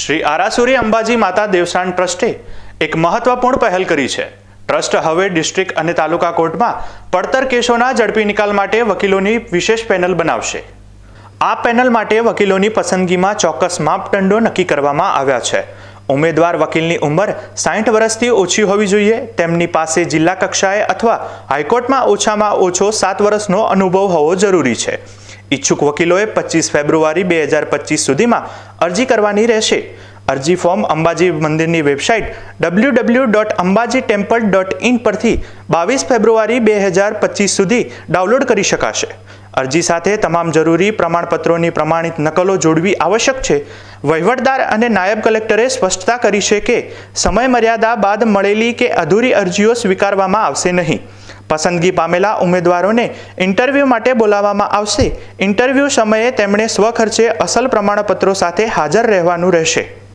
શ્રી આરાસુરી અંબાજી માતા દેવસાન ટ્રસ્ટે એક મહત્વપૂર્ણ પહેલ કરી છે. ટ્રસ્ટ હવે ડિસ્ટ્રિક્ટ અને તાલુકા કોર્ટમાં પડતર કેસોના ઝડપી નિકાલ માટે વકીલોની વિશેષ પેનલ બનાવશે. આ પેનલ માટે વકીલોની પસંદગીમાં ચોક્કસ માપદંડો નક્કી કરવામાં આવ્યા છે. ઉમેદવાર વકીલની ઉંમર સાઠ વર્ષથી ઓછી હોવી જોઈએ, તેમની પાસે જિલ્લા કક્ષાએ અથવા હાઈકોર્ટમાં ઓછામાં ઓછો સાત વર્ષનો અનુભવ હોવો જરૂરી છે. ઈચ્છુક વકીલોએ પચીસ ફેબ્રુઆરી બે હજાર પચીસ સુધીમાં અરજી કરવાની રહેશે. અરજી ફોર્મ અંબાજી મંદિરની website W W dot Ambaji temple dot in પરથી બાવીસ ફેબ્રુઆરી બે હજાર પચીસ સુધી ડાઉનલોડ કરી શકાશે. અરજી સાથે તમામ જરૂરી પ્રમાણપત્રોની પ્રમાણિત નકલો જોડવી આવશ્યક છે. વહીવટદાર અને નાયબ કલેક્ટરે સ્પષ્ટતા કરી છે કે સમય મર્યાદા બાદ મળેલી કે અધૂરી અરજીઓ સ્વીકારવામાં આવશે નહીં. પસંદગી પામેલા ઉમેદવારોને ઇન્ટરવ્યૂ માટે બોલાવવામાં આવશે. ઇન્ટરવ્યૂ સમયે તેમણે સ્વખર્ચે અસલ પ્રમાણપત્રો સાથે હાજર રહેવાનું રહેશે.